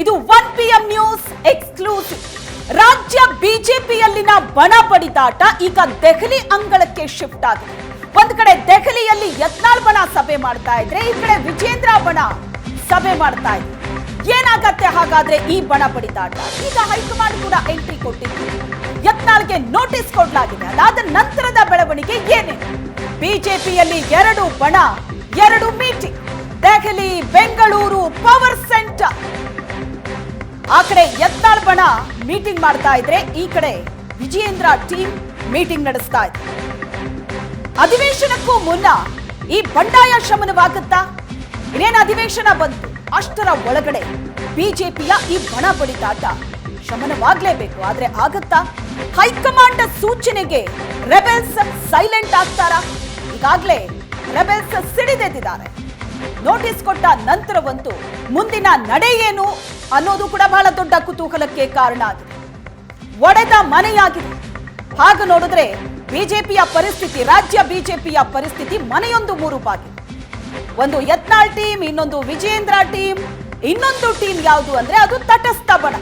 ಇದು one P M news exclusive ರಾಜ್ಯ ಬಿಜೆಪಿಯಲ್ಲಿನ ಬಣ ಬಡಿದಾಟ ಈಗ ದೆಹಲಿ ಅಂಗಳಕ್ಕೆ ಶಿಫ್ಟ್ ಆಗಿದೆ. ಒಂದ್ ಕಡೆ ದೆಹಲಿಯಲ್ಲಿ ಯತ್ನಾಳ್ ಬಣ ಸಭೆ ಮಾಡ್ತಾ ಇದ್ರೆ, ಈ ಕಡೆ ವಿಜೇಂದ್ರ ಬಣ ಸಭೆ ಮಾಡ್ತಾ ಇದೆ ಏನಾಗತ್ತೆ ಹಾಗಾದ್ರೆ ಈ ಬಣ ಬಡಿದಾಟ? ಈಗ ಹೈಕಮಾಂಡ್ ಕೂಡ ಎಂಟ್ರಿ ಕೊಟ್ಟಿದ್ದು ಯತ್ನಾಳ್ಗೆ ನೋಟಿಸ್ ಕೊಡಲಾಗಿದೆ. ಅದಾದ ನಂತರದ ಬೆಳವಣಿಗೆ ಏನೇನು ಬಿಜೆಪಿಯಲ್ಲಿ ಎರಡು ಬಣ, ಎರಡು meeting Delhi, Bengaluru power centre ಆ ಕಡೆ ಯತ್ನಾಳ್ ಬಣ ಮೀಟಿಂಗ್ ಮಾಡ್ತಾ ಇದ್ರೆ ಈ ಕಡೆ ವಿಜಯೇಂದ್ರ ಟೀಮ್ ಮೀಟಿಂಗ್ ನಡೆಸ್ತಾ ಇದೆ. ಅಧಿವೇಶನಕ್ಕೂ ಮುನ್ನ ಈ ಬಂಡಾಯ ಶಮನವಾಗುತ್ತಾ? ಇನ್ನೇನು ಅಧಿವೇಶನ ಬಂತು? ಅಷ್ಟರ ಒಳಗಡೆ ಬಿಜೆಪಿಯ ಈ ಬಣ ಬಡಿತಾಟ ಶಮನವಾಗಲೇಬೇಕು. ಆದ್ರೆ ಆಗತ್ತಾ? ಹೈಕಮಾಂಡ್ ಸೂಚನೆಗೆ ರೆಬೆಲ್ಸ್ ಸೈಲೆಂಟ್ ಆಗ್ತಾರಾ? ಈಗಾಗ್ಲೇ ರೆಬೆಲ್ಸ್ ಸಿಡಿದೆದ್ದಿದ್ದಾರೆ. ನೋಟಿಸ್ ಕೊಟ್ಟ ನಂತರವಂತೂ ಮುಂದಿನ ನಡೆ ಏನು ಅನ್ನೋದು ಕೂಡ ಬಹಳ ದೊಡ್ಡ ಕುತೂಹಲಕ್ಕೆ ಕಾರಣ ಆಗಿದೆ. ಒಡೆದ ಮನೆಯಾಗಿದೆ. ಹಾಗೆ ನೋಡಿದ್ರೆ ಬಿಜೆಪಿಯ ಪರಿಸ್ಥಿತಿ, ರಾಜ್ಯ ಬಿಜೆಪಿಯ ಪರಿಸ್ಥಿತಿ ಮನೆಯೊಂದು ಮೂರು ಬಾಗಿ ಒಂದು ಯತ್ನಾಳ್ ಟೀಮ್, ಇನ್ನೊಂದು ವಿಜೇಂದ್ರ ಟೀಮ್, ಇನ್ನೊಂದು ಟೀಮ್ ಯಾವುದು ಅಂದ್ರೆ ಅದು ತಟಸ್ಥ ಬಣ.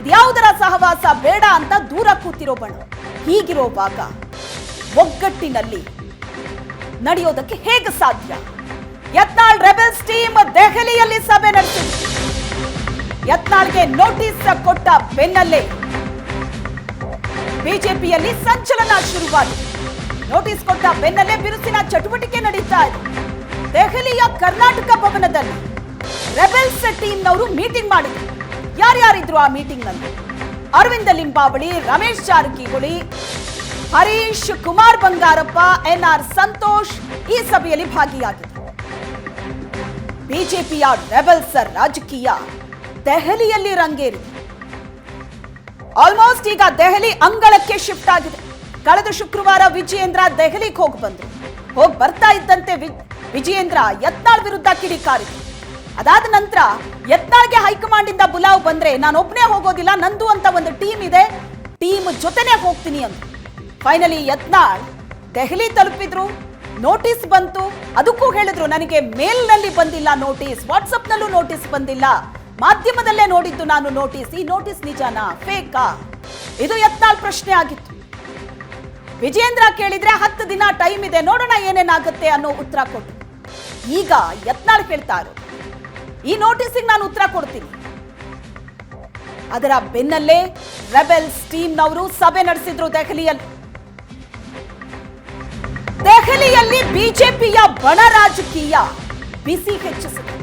ಇದ್ಯಾವುದರ ಸಹವಾಸ ಬೇಡ ಅಂತ ದೂರ ಕೂತಿರೋ ಬಣ. ಭಾಗ ಒಗ್ಗಟ್ಟಿನಲ್ಲಿ ನಡೆಯೋದಕ್ಕೆ ಹೇಗೆ ಸಾಧ್ಯ? ಯತ್ನಾಳ್ ರೆಬೆಲ್ಸ್ ಟೀಮ್ ದೆಹಲಿಯಲ್ಲಿ ಸಭೆ ನಡೆಸಿತು ಯತ್ನಾಳ್ಗೆ ನೋಟಿಸ್ ಕೊಟ್ಟ ಬೆನ್ನಲ್ಲೇ ಬಿಜೆಪಿಯಲ್ಲಿ ಸಂಚಲನ ಶುರುವಾಯಿತು ನೋಟಿಸ್ ಕೊಟ್ಟ ಬೆನ್ನಲ್ಲೇ ಬಿರುಸಿನ ಚಟುವಟಿಕೆ ನಡೀತಾ ಇದೆ. ದೆಹಲಿಯ ಕರ್ನಾಟಕ ಭವನದಲ್ಲಿ ರೆಬೆಲ್ಸ್ ಟೀಮ್ನವರು ಮೀಟಿಂಗ್ ಮಾಡಿದ್ರು. ಯಾರ್ಯಾರಿದ್ರು ಆ ಮೀಟಿಂಗ್ನಲ್ಲಿ ಅರವಿಂದ ಲಿಂಬಾವಳಿ, ರಮೇಶ್ ಜಾರಕಿಹೊಳಿ, ಹರೀಶ್ ಕುಮಾರ್ ಬಂಗಾರಪ್ಪ, ಎನ್ ಆರ್ ಸಂತೋಷ್ ಈ ಸಭೆಯಲ್ಲಿ ಭಾಗಿಯಾಗಿದ್ದರು. ಬಿಜೆಪಿಯ ರೆಬೆಲ್ಸ್ ರಾಜಕೀಯ ದೆಹಲಿಯಲ್ಲಿ ರಂಗೇರಿ. ಆಲ್ಮೋಸ್ಟ್ ಈಗ ದೆಹಲಿ ಅಂಗಳಕ್ಕೆ ಶಿಫ್ಟ್ ಆಗಿದೆ. ಕಳೆದ ಶುಕ್ರವಾರ ವಿಜಯೇಂದ್ರ ದೆಹಲಿಗೆ ಹೋಗಿ ಬಂದ್ರು. ಹೋಗಿ ಬರ್ತಾ ಇದ್ದಂತೆ ವಿಜಯೇಂದ್ರ ಯತ್ನಾಳ್ ವಿರುದ್ಧ ಕಿಡಿಕಾರಿದ್ರು ಅದಾದ ನಂತರ ಯತ್ನಾಳ್ಗೆ ಹೈಕಮಾಂಡ್ ಇಂದ ಬುಲಾವ್ ಬಂದ್ರೆ, ನಾನು ಒಬ್ಬನೇ ಹೋಗೋದಿಲ್ಲ, ನಂದು ಅಂತ ಒಂದು ಟೀಮ್ ಇದೆ, ಟೀಮ್ ಜೊತೆನೆ ಹೋಗ್ತೀನಿ ಅಂತ ಫೈನಲಿ ಯತ್ನಾಳ್ ದೆಹಲಿ ತಲುಪಿದ್ರು. ನೋಟಿಸ್ ಬಂತು. ಅದಕ್ಕೂ ಹೇಳಿದ್ರು, ನನಗೆ ಮೇಲ್ನಲ್ಲಿ ಬಂದಿಲ್ಲ ನೋಟಿಸ್, ವಾಟ್ಸಪ್ನಲ್ಲೂ ನೋಟಿಸ್ ಬಂದಿಲ್ಲ. ಮಾಧ್ಯಮದಲ್ಲೇ ನೋಡಿದ್ದು ನಾನು ನೋಟಿಸ್, ಈ ನೋಟಿಸ್ ನಿಜನಾ, ಫೇಕಾ? ಇದು ಯತ್ನಾಲ್ ಪ್ರಶ್ನೆ ಆಗಿತ್ತು. ವಿಜೇಂದ್ರ ಕೇಳಿದ್ರೆ ಹತ್ತು ದಿನ ಟೈಮ್ ಇದೆ, ನೋಡೋಣ ಏನೇನಾಗುತ್ತೆ ಅನ್ನೋ ಉತ್ತರ ಕೊಟ್ಟು ಈಗ ಯತ್ನಾಳ್ ಕೇಳ್ತಾ ಈ ನೋಟಿಸಿಗೆ ನಾನು ಉತ್ತರ ಕೊಡ್ತೀನಿ. ಅದರ ಬೆನ್ನಲ್ಲೇ ರೆಬೆಲ್ಸ್ ಟೀಮ್ನವರು ಸಭೆ ನಡೆಸಿದ್ರು ದೆಹಲಿಯಲ್ಲಿ. ದೆಹಲಿಯಲ್ಲಿ ಬಿಜೆಪಿಯ ಬಣ ರಾಜಕೀಯ. ಬಿಸಿ ಹೆಚ್ಚಿಸಿದೆ.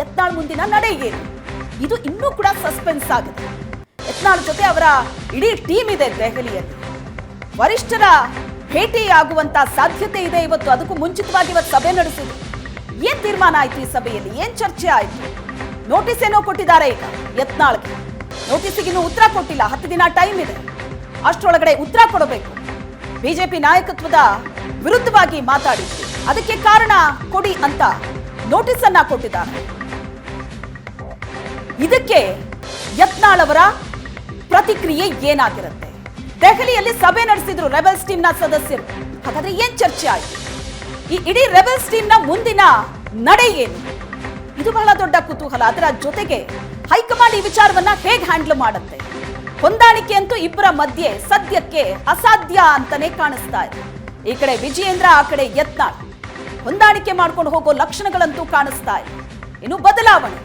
ಯತ್ನಾಳ್ ಮುಂದಿನ ನಡೆ ಏನು? ಇದು ಇನ್ನೂ ಕೂಡ ಸಸ್ಪೆನ್ಸ್ ಆಗಿದೆ. ಯತ್ನಾಳ್ ಜೊತೆ ಅವರ ಇಡೀ ಟೀಮ್ ಇದೆ ದೆಹಲಿಯಲ್ಲಿ. ವರಿಷ್ಠರ ಭೇಟಿ ಆಗುವಂತ ಸಾಧ್ಯತೆ ಇದೆ ಇವತ್ತು. ಅದಕ್ಕೂ ಮುಂಚಿತವಾಗಿ ಇವತ್ತು ಸಭೆ ನಡೆಸಿದ್ರು ಏನ್ ತೀರ್ಮಾನ ಆಯ್ತು ಈ ಸಭೆಯಲ್ಲಿ? ಏನ್ ಚರ್ಚೆ ಆಯ್ತು? ನೋಟಿಸ್ ಏನೋ ಕೊಟ್ಟಿದ್ದಾರೆ ಈಗ ಯತ್ನಾಳ್ಗೆ. ನೋಟಿಸಿಗೆ ಇನ್ನೂ ಉತ್ತರ ಕೊಟ್ಟಿಲ್ಲ. ಹತ್ತು ದಿನ ಟೈಮ್ ಇದೆ. ಅಷ್ಟರೊಳಗಡೆ ಉತ್ತರ ಕೊಡಬೇಕು. ಬಿಜೆಪಿ ನಾಯಕತ್ವದ ವಿರುದ್ಧವಾಗಿ ಮಾತಾಡಿ ಅದಕ್ಕೆ ಕಾರಣ ಕೊಡಿ ಅಂತ ನೋಟಿಸ್ ಅನ್ನ ಕೊಟ್ಟಿದ್ದಾರೆ. ಇದಕ್ಕೆ ಯತ್ನಾಳ್ ಅವರ ಪ್ರತಿಕ್ರಿಯೆ ಏನಾಗಿರುತ್ತೆ? ದೆಹಲಿಯಲ್ಲಿ ಸಭೆ ನಡೆಸಿದ್ರು ರೆಬೆಲ್ಸ್ ಟೀಮ್ನ ಸದಸ್ಯರು. ಹಾಗಾದ್ರೆ ಏನ್ ಚರ್ಚೆ ಆಯ್ತು? ಈ ಇಡೀ ರೆಬೆಲ್ಸ್ ಟೀಮ್ನ ಮುಂದಿನ ನಡೆ ಏನು? ಇದು ಬಹಳ ದೊಡ್ಡ ಕುತೂಹಲ. ಅದರ ಜೊತೆಗೆ ಹೈಕಮಾಂಡ್ ಈ ವಿಚಾರವನ್ನ ಹೇಗೆ ಹ್ಯಾಂಡಲ್ ಮಾಡುತ್ತೆ? ಹೊಂದಾಣಿಕೆ ಅಂತೂ ಇಬ್ಬರ ಮಧ್ಯೆ ಸದ್ಯಕ್ಕೆ ಅಸಾಧ್ಯ ಅಂತಾನೆ ಕಾಣಿಸ್ತಾ ಇದೆ. ಈ ಕಡೆ ವಿಜಯೇಂದ್ರ, ಆ ಕಡೆ ಯತ್ನಾಳ್. ಹೊಂದಾಣಿಕೆ ಮಾಡ್ಕೊಂಡು ಹೋಗೋ ಲಕ್ಷಣಗಳಂತೂ ಕಾಣಿಸ್ತಾ ಇದೆ. ಇನ್ನು ಬದಲಾವಣೆ.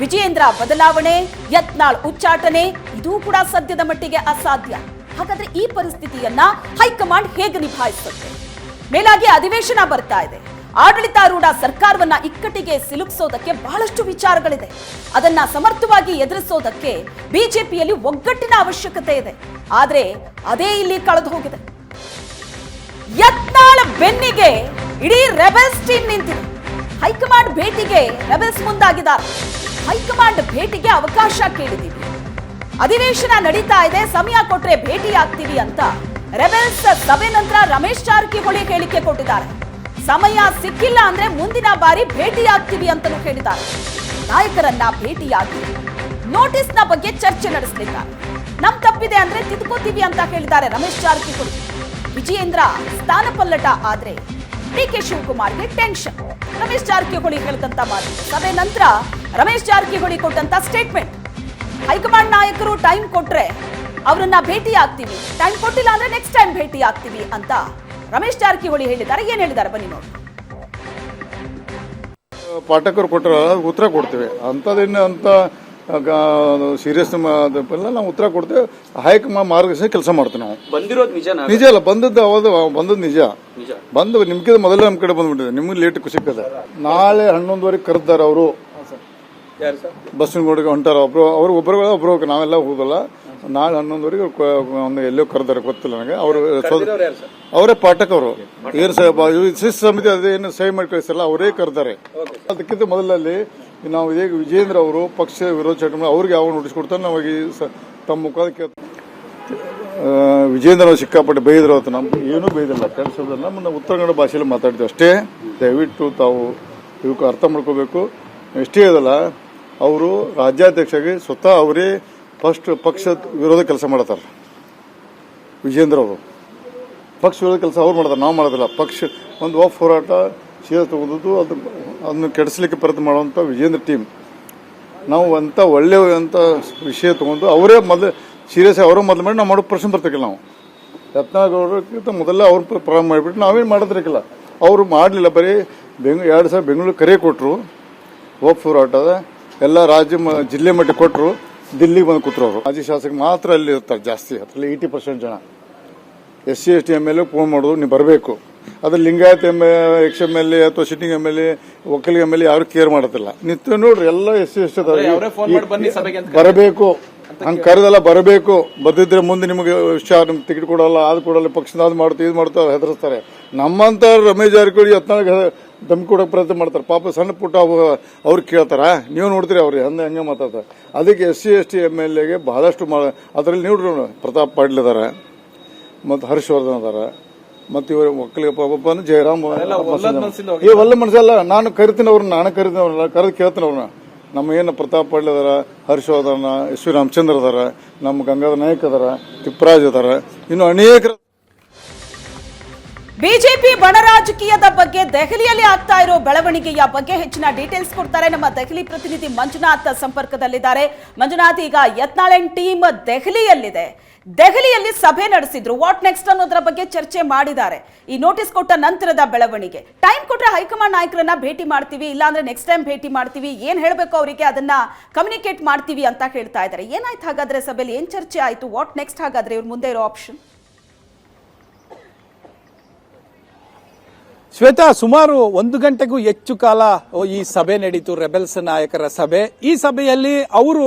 ವಿಜಯೇಂದ್ರ ಬದಲಾವಣೆ, ಯತ್ನಾಳ್ ಉಚ್ಚಾಟನೆ, ಇದೂ ಕೂಡ ಸದ್ಯದ ಮಟ್ಟಿಗೆ ಅಸಾಧ್ಯ. ಹಾಗಾದ್ರೆ ಈ ಪರಿಸ್ಥಿತಿಯನ್ನ ಹೈಕಮಾಂಡ್ ಹೇಗೆ ನಿಭಾಯಿಸುತ್ತೆ? ಮೇಲಾಗಿ ಅಧಿವೇಶನ ಬರ್ತಾ ಇದೆ. ಆಡಳಿತಾರೂಢ ಸರ್ಕಾರವನ್ನ ಇಕ್ಕಟ್ಟಿಗೆ ಸಿಲುಕಿಸೋದಕ್ಕೆ ಬಹಳಷ್ಟು ವಿಚಾರಗಳಿದೆ. ಅದನ್ನ ಸಮರ್ಥವಾಗಿ ಎದುರಿಸೋದಕ್ಕೆ ಬಿಜೆಪಿಯಲ್ಲಿ ಒಗ್ಗಟ್ಟಿನ ಅವಶ್ಯಕತೆ ಇದೆ. ಆದ್ರೆ ಅದೇ ಇಲ್ಲಿ ಕಳೆದು ಹೋಗಿದೆ. ಯತ್ನಾಳ ಬೆನ್ನಿಗೆ ಇಡೀ ರೆಬೆಲ್ಸ್ ಟೀಮ್ ನಿಂತಿದೆ. ಹೈಕಮಾಂಡ್ ಭೇಟಿಗೆ ರೆಬೆಲ್ಸ್ ಮುಂದಾಗಿದ್ದಾರೆ. ಹೈಕಮಾಂಡ್ ಭೇಟಿಗೆ ಅವಕಾಶ ಕೇಳಿದ್ದೀವಿ. ಅಧಿವೇಶನ ನಡೀತಾ ಇದೆ, ಸಮಯ ಕೊಟ್ರೆ ಭೇಟಿ ಆಗ್ತೀವಿ ಅಂತ ರೆಬೆಲ್ಸ್ ಸಭೆ ನಂತರ ರಮೇಶ್ ಜಾರಕಿಹೊಳಿ ಹೇಳಿಕೆ ಕೊಟ್ಟಿದ್ದಾರೆ. ಸಮಯ ಸಿಕ್ಕಿಲ್ಲ ಅಂದ್ರೆ ಮುಂದಿನ ಬಾರಿ ಭೇಟಿಯಾಗ್ತೀವಿ ಅಂತಲೂ ಹೇಳಿದ್ದಾರೆ. ನಾಯಕರನ್ನ ಭೇಟಿಯಾಗಿ ನೋಟಿಸ್ನ ಬಗ್ಗೆ ಚರ್ಚೆ ನಡೆಸಲಿದ್ದಾರೆ. ನಮ್ ತಪ್ಪಿದೆ ಅಂದ್ರೆ ತಿದ್ಕೋತೀವಿ ಅಂತ ಹೇಳಿದ್ದಾರೆ ರಮೇಶ್ ಜಾರಕಿಹೊಳಿ. ವಿಜಯೇಂದ್ರ ಸ್ಥಾನ ಪಲ್ಲಟ ಆದ್ರೆ ಡಿ ಕೆ ಶಿವಕುಮಾರ್ಗೆ ಟೆನ್ಷನ್. ರಮೇಶ್ ಜಾರಕಿಹೊಳಿ ಹೇಳಿದಂತ ಮಾತು ಸಭೆ ನಂತರ ರಮೇಶ್ ಜಾರಕಿಹೊಳಿ ಕೊಟ್ಟಂತ ಸ್ಟೇಟ್ಮೆಂಟ್. ಹೈಕಮಾಂಡ್ ನಾಯಕರು ಟೈಮ್ ಕೊಟ್ರೆ ಅವರನ್ನ ಭೇಟಿ ಆಗ್ತೀವಿ ಟೈಮ್ ಕೊಟ್ಟಿಲ್ಲ ಅಂದ್ರೆ ನೆಕ್ಸ್ಟ್ ಟೈಮ್ ಭೇಟಿ ಆಗ್ತೀವಿ ಅಂತ ರಮೇಶ್ ಜಾರಕಿಹೊಳಿ ಹೇಳಿದ್ದಾರೆ. ಏನ್ ಹೇಳಿದ್ದಾರೆ? ಬನ್ನಿ ನೋಡಿ. ಪಾಠಕರು ಕೊಟ್ಟರೆ ಉತ್ತರ ಕೊಡ್ತೇವೆ. ಅಂಥದ್ದೇನು ಅಂತ ಸೀರಿಯಸ್ ಎಲ್ಲ ನಾವು ಉತ್ತರ ಕೊಡ್ತೇವೆ. ಹೈಕಮಾ ಮಾರ್ಗದರ್ಶನ ಕೆಲಸ ಮಾಡ್ತೇವೆ ನಾವು. ಬಂದಿರೋದು ನಿಜನಾ? ನಿಜ ಅಲ್ಲ ಬಂದದ್ದು ಅವಾಗ ಬಂದದ್ದು ನಿಜ. ಬಂದು ನಿಮ್ಗೆ ಮೊದಲೇ ನಮ್ಮ ಕಡೆ ಬಂದ್ಬಿಟ್ಟಿದೆ. ನಿಮ್ಗೆ ಲೇಟ್ ಸಿಕ್ಕದೆ. ನಾಳೆ ಹನ್ನೊಂದುವರೆಗೆ ಕರೆದಾರೆ ಅವರು. ಬಸ್ಸಿನಗೋಡಿಗೆ ಹೊಂಟಾರ ಒಬ್ರು. ಅವ್ರು ಒಬ್ಬರು ಒಬ್ರು ಹೋಗಿ ನಾವೆಲ್ಲ ಹೋಗಲ್ಲ ನಾಳೆ ಹನ್ನೊಂದುವರೆಗೆ ಒಂದು ಎಲ್ಲೋ ಕರೆದಾರೆ ಗೊತ್ತಿಲ್ಲ ನನಗೆ. ಅವರು ಅವರೇ ಪಾಠಕ್. ಅವರು ಏನು ಶಿಸ್ತು ಸಮಿತಿ ಅದೇನು ಸಹಿ ಮಾಡಿ ಕಳಿಸಲ್ಲ. ಅವರೇ ಕರೆದಾರೆ. ಅದಕ್ಕಿಂತ ಮೊದಲಲ್ಲಿ ನಾವು ಹೇಗೆ ವಿಜೇಂದ್ರ ಅವರು ಪಕ್ಷ ವಿರೋಧ ಚಟುವಟಿಕೆ ಅವ್ರಿಗೆ ಯಾವ ನೋಟಿಸ್ ಕೊಡ್ತಾರೆ? ನಮಗೆ ಈ ಸ- ತಮ್ಮ ಮುಖದ ವಿಜೇಂದ್ರ ಅವರು ಸಿಕ್ಕಾಪಟ್ಟೆ ಬೈದ್ರು ಅವತ್ತು. ನಮ್ಗೆ ಏನೂ ಬೈದಿಲ್ಲ ಕೆಲಸದಲ್ಲ ನಮ್ಮನ್ನು ಉತ್ತರ ಕನ್ನಡ ಭಾಷೆಯಲ್ಲಿ ಮಾತಾಡ್ತೀವಿ ಅಷ್ಟೇ. ದಯವಿಟ್ಟು ತಾವು ಇವಕ್ಕೆ ಅರ್ಥ ಮಾಡ್ಕೋಬೇಕು. ಎಷ್ಟೇ ಇದಲ್ಲ ಅವರು ರಾಜ್ಯಾಧ್ಯಕ್ಷರಿಗೆ ಸ್ವತಃ ಅವರೇ ಫಸ್ಟ್ ಪಕ್ಷ ವಿರೋಧ ಕೆಲಸ ಮಾಡತ್ತಾರೆ ವಿಜೇಂದ್ರ ಅವರು. ಪಕ್ಷ ವಿರೋಧ ಕೆಲಸ ಅವ್ರು ಮಾಡ್ತಾರೆ, ನಾವು ಮಾಡೋದಿಲ್ಲ. ಪಕ್ಷ ಒಂದು ಆಫ್ ಹೋರಾಟ ಸೀದಾ ತಗೊಂಡದ್ದು, ಅದು ಅದನ್ನು ಕೆಡಿಸ್ಲಿಕ್ಕೆ ಪ್ರಯತ್ನ ಮಾಡುವಂಥ ವಿಜೇಂದ್ರ ಟೀಮ್ ನಾವು ಅಂತ ಒಳ್ಳೆಯ ಅಂತ ವಿಷಯ ತಗೊಂಡು ಅವರೇ ಮೊದಲು ಸೀರಿಯಸ್ ಅವರೇ ಮೊದಲು ಮಾಡಿ ನಾವು ಮಾಡೋ ಪ್ರಶ್ನೆ ಬರ್ತಕ್ಕಿಲ್ಲ ನಾವು. ಯತ್ನಾಳ್ ಮೊದಲೇ ಅವ್ರ ಪ್ರಾರಂಭ ಮಾಡಿಬಿಟ್ಟು ನಾವೇನು ಮಾಡೋದ್ರಿಕಿಲ್ಲ. ಅವರು ಮಾಡಲಿಲ್ಲ, ಬರೀ ಬೆಂಗ್, ಎರಡು ಸಾವಿರ ಬೆಂಗಳೂರು ಕರೆ ಕೊಟ್ಟರು ಹೋಪ್ ಹೋರಾಟದ. ಎಲ್ಲ ರಾಜ್ಯ ಜಿಲ್ಲೆ ಮಟ್ಟ ಕೊಟ್ಟರು ದಿಲ್ಲಿಗೆ ಬಂದು ಕೂತ್ರವರು ಮಾಜಿ ಶಾಸಕ ಮಾತ್ರ ಅಲ್ಲಿ ಇರ್ತಾರೆ ಜಾಸ್ತಿ ಅದರಲ್ಲಿ ಏಯ್ಟಿ ಪರ್ಸೆಂಟ್ ಜನ. S C S T M L A phone ಮಾಡೋದು ನೀವು ಬರಬೇಕು. ಅದು Lingayat M ex M L A ಅಥವಾ sitting M L A Vokkaliga M L A ಯಾರು ಕೇರ್ ಮಾಡೋದಿಲ್ಲ. ನಿತ್ಯ ನೋಡ್ರಿ ಎಲ್ಲ ಎಸ್ ಸಿ ಎಸ್ ಟಿ ಬರಬೇಕು. ಹಂಗೆ ಕರೆದಲ್ಲ ಬರಬೇಕು. ಬದ್ದಿದ್ರೆ ಮುಂದೆ ನಿಮಗೆ ವಿಷಯ ನಿಮ್ಗೆ ಟಿಕೆಟ್ ಕೊಡಲ್ಲ ಅದು ಕೊಡಲ್ಲ ಪಕ್ಷದ ಅದು ಮಾಡ್ತೀವಿ ಇದು ಮಾಡ್ತಾರೆ ಹೆದರ್ಸ್ತಾರೆ. ನಮ್ಮಂತ ರಮೇಶ್ ಜಾರಕಿಹೊಳಿ ಯತ್ನಾಳ್ ದಮ್ ಕೊಡೋಕೆ ಪ್ರಯತ್ನ ಮಾಡ್ತಾರೆ. ಪಾಪ ಸಣ್ಣ ಪುಟ್ಟ ಅವು- ಅವ್ರು ಕೇಳ್ತಾರ. ನೀವು ನೋಡ್ತೀರಿ ಅವ್ರಿಗೆ ಹಂಗೆ ಹಂಗೆ ಮಾತಾಡ್ತಾರೆ. ಅದಕ್ಕೆ S C S T M L ಎಗೆ ಬಹಳಷ್ಟು ಮಾ ಅದರಲ್ಲಿ ನೀವು ಪ್ರತಾಪ್ ಪಾಟೀಲ್ ಅದಾರ ಮತ್ತು ಹರ್ಷವರ್ಧನ್ ಅದಾರ ಮತ್ತು ಇವರು ಒಕ್ಕಲಿಗ ಪಾಪನ ಜಯರಾಮ್ ಈ ಏ ಒಳ್ಳೆ ಮನಸ್ಸಲ್ಲ ನಾನು ಕರಿತೀನಿ ಅವ್ರನ್ನ ನಾನು ಕರಿತೀನಿ ಅವ್ರನ್ನ ಕರೆದು ಕೇಳ್ತೀನಿ ಅವ್ರನ್ನ ನಮ್ಮ ಏನು ಪ್ರತಾಪ್ ಪಾಟೀಲ್ ಅದಾರ ಹರ್ಷವರ್ಧನ ಎಸ್ ವಿ ರಾಮಚಂದ್ರ ಅದಾರ ನಮ್ಮ ಗಂಗಾಧರ ನಾಯಕ್ ಅದಾರ ತಿಪ್ಪರಾಜ್ ಅದಾರ ಇನ್ನು ಅನೇಕ ಬಿಜೆಪಿ ಬಣ ರಾಜಕೀಯದ ಬಗ್ಗೆ ದೆಹಲಿಯಲ್ಲಿ ಆಗ್ತಾ ಇರೋ ಬೆಳವಣಿಗೆಯ ಬಗ್ಗೆ ಹೆಚ್ಚಿನ ಡೀಟೇಲ್ಸ್ ಕೊಡ್ತಾರೆ. ನಮ್ಮ ದೆಹಲಿ ಪ್ರತಿನಿಧಿ ಮಂಜುನಾಥ್ ಸಂಪರ್ಕದಲ್ಲಿದ್ದಾರೆ. ಮಂಜುನಾಥ್, ಈಗ ಯತ್ನಾಳೆನ್ ಟೀಮ್ ದೆಹಲಿಯಲ್ಲಿದೆ. ದೆಹಲಿಯಲ್ಲಿ ಸಭೆ ನಡೆಸಿದ್ರು. ವಾಟ್ ನೆಕ್ಸ್ಟ್ ಅನ್ನೋದರ ಬಗ್ಗೆ ಚರ್ಚೆ ಮಾಡಿದ್ದಾರೆ. ಈ ನೋಟಿಸ್ ಕೊಟ್ಟ ನಂತರದ ಬೆಳವಣಿಗೆ. ಟೈಮ್ ಕೊಟ್ಟರೆ ಹೈಕಮಾಂಡ್ ನಾಯಕರನ್ನ ಭೇಟಿ ಮಾಡ್ತೀವಿ, ಇಲ್ಲಾಂದ್ರೆ ನೆಕ್ಸ್ಟ್ ಟೈಮ್ ಭೇಟಿ ಮಾಡ್ತೀವಿ. ಏನ್ ಹೇಳಬೇಕು ಅವರಿಗೆ? ಅದನ್ನ ಕಮ್ಯುನಿಕೇಟ್ ಮಾಡ್ತೀವಿ ಅಂತ ಹೇಳ್ತಾ ಇದ್ದಾರೆ. ಏನಾಯ್ತು ಹಾಗಾದ್ರೆ ಸಭೆಯಲ್ಲಿ? ಏನ್ ಚರ್ಚೆ ಆಯ್ತು? ವಾಟ್ ನೆಕ್ಸ್ಟ್ ಹಾಗಾದ್ರೆ ಇವ್ರ ಮುಂದೆ ಇರೋ ಆಪ್ಷನ್ ಶ್ವೇತಾ, ಸುಮಾರು ಒಂದು ಗಂಟೆಗೂ ಹೆಚ್ಚು ಕಾಲ ಈ ಸಭೆ ನಡೀತು, ರೆಬೆಲ್ಸ್ ನಾಯಕರ ಸಭೆ. ಈ ಸಭೆಯಲ್ಲಿ ಅವರು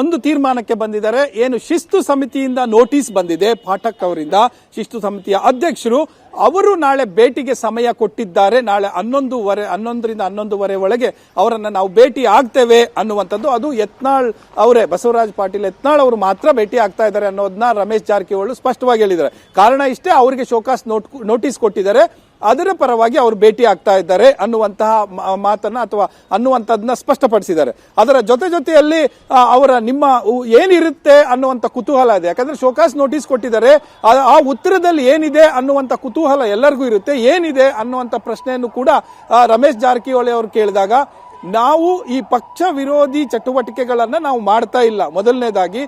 ಒಂದು ತೀರ್ಮಾನಕ್ಕೆ ಬಂದಿದ್ದಾರೆ. ಏನು ಶಿಸ್ತು ಸಮಿತಿಯಿಂದ ನೋಟಿಸ್ ಬಂದಿದೆ, ಪಾಠಕ್ ಅವರಿಂದ. ಶಿಸ್ತು ಸಮಿತಿಯ ಅಧ್ಯಕ್ಷರು ಅವರು ನಾಳೆ ಭೇಟಿಗೆ ಸಮಯ ಕೊಟ್ಟಿದ್ದಾರೆ. ನಾಳೆ ಹನ್ನೊಂದುವರೆ, ಹನ್ನೊಂದರಿಂದ ಹನ್ನೊಂದುವರೆ ಒಳಗೆ ಅವರನ್ನು ನಾವು ಭೇಟಿ ಆಗ್ತೇವೆ ಅನ್ನುವಂಥದ್ದು. ಅದು ಯತ್ನಾಳ್ ಅವರೇ, ಬಸವರಾಜ್ ಪಾಟೀಲ್ ಯತ್ನಾಳ್ ಅವರು ಮಾತ್ರ ಭೇಟಿ ಆಗ್ತಾ ಇದ್ದಾರೆ ಅನ್ನೋದನ್ನ ರಮೇಶ್ ಜಾರಕಿಹೊಳಿ ಸ್ಪಷ್ಟವಾಗಿ ಹೇಳಿದ್ದಾರೆ. ಕಾರಣ ಇಷ್ಟೇ, ಅವರಿಗೆ ಶೋಕಾಸ್ ನೋಟ್, ನೋಟಿಸ್ ಕೊಟ್ಟಿದ್ದಾರೆ. ಅದರ ಪರವಾಗಿ ಅವರು ಭೇಟಿ ಆಗ್ತಾ ಇದ್ದಾರೆ ಅನ್ನುವಂತಹ ಮಾತನ್ನ ಅಥವಾ ಅನ್ನುವಂಥದ್ದನ್ನ ಸ್ಪಷ್ಟಪಡಿಸಿದ್ದಾರೆ. ಅದರ ಜೊತೆ ಜೊತೆಯಲ್ಲಿ ಅವರ ನಿಮ್ಮ ಏನಿರುತ್ತೆ ಅನ್ನುವಂಥ ಕುತೂಹಲ ಇದೆ. ಯಾಕಂದ್ರೆ ಶೋಕಾಸ್ ನೋಟಿಸ್ ಕೊಟ್ಟಿದ್ದಾರೆ, ಆ ಉತ್ತರದಲ್ಲಿ ಏನಿದೆ ಅನ್ನುವಂಥ ಕುತೂಹಲ ಎಲ್ಲರಿಗೂ ಇರುತ್ತೆ. ಏನಿದೆ ಅನ್ನುವಂಥ ಪ್ರಶ್ನೆಯನ್ನು ಕೂಡ ರಮೇಶ್ ಜಾರಕಿಹೊಳಿ ಅವರು ಕೇಳಿದಾಗ ನಾವು ಈ ಪಕ್ಷ ವಿರೋಧಿ ಚಟುವಟಿಕೆಗಳನ್ನು ನಾವು ಮಾಡ್ತಾ ಇಲ್ಲ. ಮೊದಲನೇದಾಗಿ,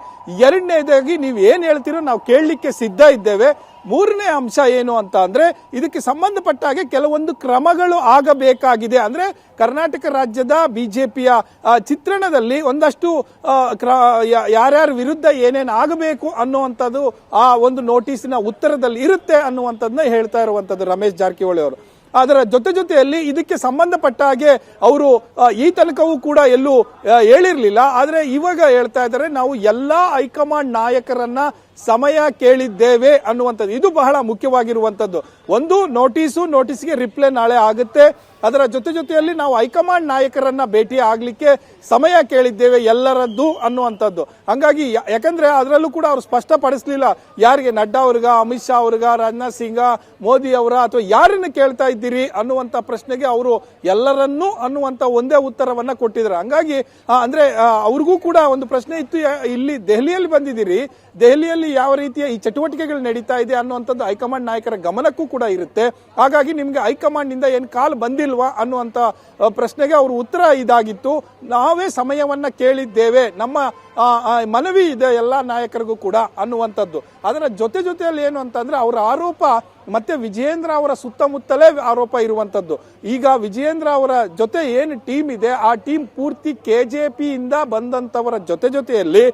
ಎರಡನೇದಾಗಿ ನೀವು ಏನು ಹೇಳ್ತೀರೋ ನಾವು ಕೇಳಲಿಕ್ಕೆ ಸಿದ್ಧ ಇದ್ದೇವೆ. ಮೂರನೇ ಅಂಶ ಏನು ಅಂತ ಅಂದರೆ, ಇದಕ್ಕೆ ಸಂಬಂಧಪಟ್ಟ ಹಾಗೆ ಕೆಲವೊಂದು ಕ್ರಮಗಳು ಆಗಬೇಕಾಗಿದೆ. ಅಂದ್ರೆ, ಕರ್ನಾಟಕ ರಾಜ್ಯದ ಬಿಜೆಪಿಯ ಚಿತ್ರಣದಲ್ಲಿ ಒಂದಷ್ಟು ಕ್ರ- ಯಾರ್ಯಾರ ವಿರುದ್ಧ ಏನೇನು ಆಗಬೇಕು ಅನ್ನುವಂಥದ್ದು ಆ ಒಂದು ನೋಟಿಸಿನ ಉತ್ತರದಲ್ಲಿ ಇರುತ್ತೆ ಅನ್ನುವಂಥದ್ದನ್ನ ಹೇಳ್ತಾ ಇರುವಂತದ್ದು ರಮೇಶ್ ಜಾರಕಿಹೊಳಿ ಅವರು. ಅದರ ಜೊತೆ ಜೊತೆಯಲ್ಲಿ ಇದಕ್ಕೆ ಸಂಬಂಧಪಟ್ಟ ಹಾಗೆ ಅವರು ಈ ತನಕವೂ ಕೂಡ ಎಲ್ಲೂ ಹೇಳಿರಲಿಲ್ಲ. ಆದರೆ ಇವಾಗ ಹೇಳ್ತಾ ಇದ್ದಾರೆ, ನಾವು ಎಲ್ಲಾ ಹೈಕಮಾಂಡ್ ನಾಯಕರನ್ನ ಸಮಯ ಕೇಳಿದ್ದೇವೆ ಅನ್ನುವಂಥದ್ದು. ಇದು ಬಹಳ ಮುಖ್ಯವಾಗಿರುವಂತದ್ದು ಒಂದು ನೋಟಿಸು, ನೋಟಿಸ್ಗೆ ರಿಪ್ಲೈ ನಾಳೆ ಆಗುತ್ತೆ. ಅದರ ಜೊತೆ ಜೊತೆಯಲ್ಲಿ ನಾವು ಹೈಕಮಾಂಡ್ ನಾಯಕರನ್ನ ಭೇಟಿ ಆಗಲಿಕ್ಕೆ ಸಮಯ ಕೇಳಿದ್ದೇವೆ ಎಲ್ಲರದ್ದು ಅನ್ನುವಂಥದ್ದು. ಹಂಗಾಗಿ ಯಾಕಂದ್ರೆ ಅದರಲ್ಲೂ ಕೂಡ ಅವರು ಸ್ಪಷ್ಟಪಡಿಸಲಿಲ್ಲ. ಯಾರಿಗೆ ನಡ್ಡಾ ಅವ್ರಿಗ, ಅಮಿತ್ ಶಾ ಅವ್ರಿಗ, ರಾಜನಾಥ್ ಸಿಂಗ, ಮೋದಿ ಅವರ ಅಥವಾ ಯಾರನ್ನ ಕೇಳ್ತಾ ಇದ್ದೀರಿ ಅನ್ನುವಂತ ಪ್ರಶ್ನೆಗೆ ಅವರು ಎಲ್ಲರನ್ನೂ ಅನ್ನುವಂತ ಒಂದೇ ಉತ್ತರವನ್ನ ಕೊಟ್ಟಿದ್ದಾರೆ. ಹಂಗಾಗಿ ಅಂದ್ರೆ ಅವ್ರಿಗೂ ಕೂಡ ಒಂದು ಪ್ರಶ್ನೆ ಇತ್ತು ಇಲ್ಲಿ ದೆಹಲಿಯಲ್ಲಿ ಬಂದಿದ್ದೀರಿ. ದೆಹಲಿಯಲ್ಲಿ ಯಾವ ರೀತಿಯ ಈ ಚಟುವಟಿಕೆಗಳು ನಡೀತಾ ಇದೆ ಅನ್ನುವಂಥದ್ದು ಹೈಕಮಾಂಡ್ ನಾಯಕರ ಗಮನಕ್ಕೂ ಕೂಡ ಇರುತ್ತೆ. ಹಾಗಾಗಿ ನಿಮ್ಗೆ ಹೈಕಮಾಂಡ್ ಇಂದ ಏನ್ ಕಾಲ್ ಬಂದಿಲ್ವಾ ಅನ್ನುವಂತ ಪ್ರಶ್ನೆಗೆ ಅವರು ಉತ್ತರ ಇದಾಗಿತ್ತು. ನಾವೇ ಸಮಯವನ್ನ ಕೇಳಿದ್ದೇವೆ. ನಮ್ಮ ಮನವಿ ಇದೆ ಎಲ್ಲ ನಾಯಕರಿಗೂ ಕೂಡ ಅನ್ನುವಂಥದ್ದು. ಅದರ ಜೊತೆ ಜೊತೆಯಲ್ಲಿ ಏನು ಅಂತಂದ್ರೆ ಅವರ ಆರೋಪ ಮತ್ತೆ ವಿಜಯೇಂದ್ರ ಅವರ ಸುತ್ತಮುತ್ತಲೇ ಆರೋಪ ಇರುವಂತದ್ದು. ಈಗ ವಿಜಯೇಂದ್ರ ಅವರ ಜೊತೆ ಏನು ಟೀಮ್ ಇದೆ, ಆ ಟೀಮ್ ಪೂರ್ತಿ ಕೆಜೆಪಿ ಇಂದ ಬಂದಂತವರ ಜೊತೆ ಜೊತೆಯಲ್ಲಿ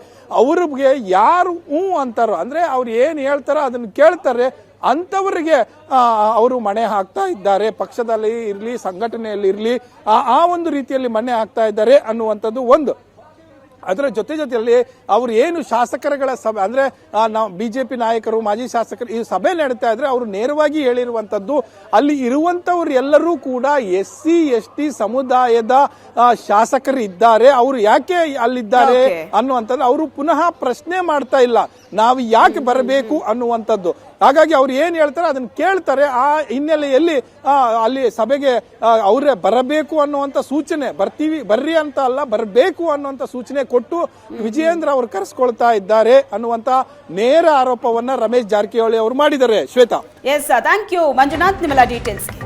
ಅವ್ರಿಗೆ ಯಾರು ಹ್ಞೂ ಅಂತಾರೋ, ಅಂದ್ರೆ ಅವ್ರು ಏನ್ ಹೇಳ್ತಾರೋ ಅದನ್ನ ಕೇಳ್ತಾರೆ. ಅಂತವರಿಗೆ ಅವರು ಮಣೆ ಹಾಕ್ತಾ ಇದ್ದಾರೆ. ಪಕ್ಷದಲ್ಲಿ ಇರಲಿ, ಸಂಘಟನೆಯಲ್ಲಿ ಇರಲಿ ಆ ಒಂದು ರೀತಿಯಲ್ಲಿ ಮಣೆ ಹಾಕ್ತಾ ಇದ್ದಾರೆ ಅನ್ನುವಂಥದ್ದು ಒಂದು. ಅದರ ಜೊತೆ ಜೊತೆಯಲ್ಲಿ ಅವರು ಏನು ಶಾಸಕರುಗಳ ಸಭೆ ಅಂದ್ರೆ ನಾವು ಬಿಜೆಪಿ ನಾಯಕರು ಮಾಜಿ ಶಾಸಕರು ಈ ಸಭೆ ನಡೀತಾ ಇದ್ರೆ ಅವರು ನೇರವಾಗಿ ಹೇಳಿರುವಂತದ್ದು ಅಲ್ಲಿ ಇರುವಂತವ್ರು ಎಲ್ಲರೂ ಕೂಡ ಎಸ್ ಸಿ ಎಸ್ ಟಿ ಸಮುದಾಯದ ಶಾಸಕರು ಇದ್ದಾರೆ. ಅವರು ಯಾಕೆ ಅಲ್ಲಿದ್ದಾರೆ. ಅನ್ನುವಂಥದ್ದು ಅವರು ಪುನಃ ಪ್ರಶ್ನೆ ಮಾಡ್ತಾ ಇಲ್ಲ. ನಾವು ಯಾಕೆ ಬರಬೇಕು ಅನ್ನುವಂಥದ್ದು. ಹಾಗಾಗಿ ಅವ್ರು ಏನ್ ಹೇಳ್ತಾರೆ ಅದನ್ನ ಕೇಳ್ತಾರೆ. ಆ ಹಿನ್ನೆಲೆಯಲ್ಲಿ ಅಲ್ಲಿ ಸಭೆಗೆ ಅವರೇ ಬರಬೇಕು ಅನ್ನುವಂತ ಸೂಚನೆ, ಬರ್ತೀವಿ, ಬರ್ರಿ ಅಂತ ಅಲ್ಲ, ಬರಬೇಕು ಅನ್ನುವಂತ ಸೂಚನೆ ಕೊಟ್ಟು ವಿಜಯೇಂದ್ರ ಅವರು ಕರೆಸ್ಕೊಳ್ತಾ ಇದ್ದಾರೆ ಅನ್ನುವಂತ ನೇರ ಆರೋಪವನ್ನ ರಮೇಶ್ ಜಾರಕಿಹೊಳಿ ಅವರು ಮಾಡಿದ್ದಾರೆ. Shweta. Yes thank you Manjunath ನಿಮ್ಮೆಲ್ಲ ಡೀಟೇಲ್ಸ್ಗೆ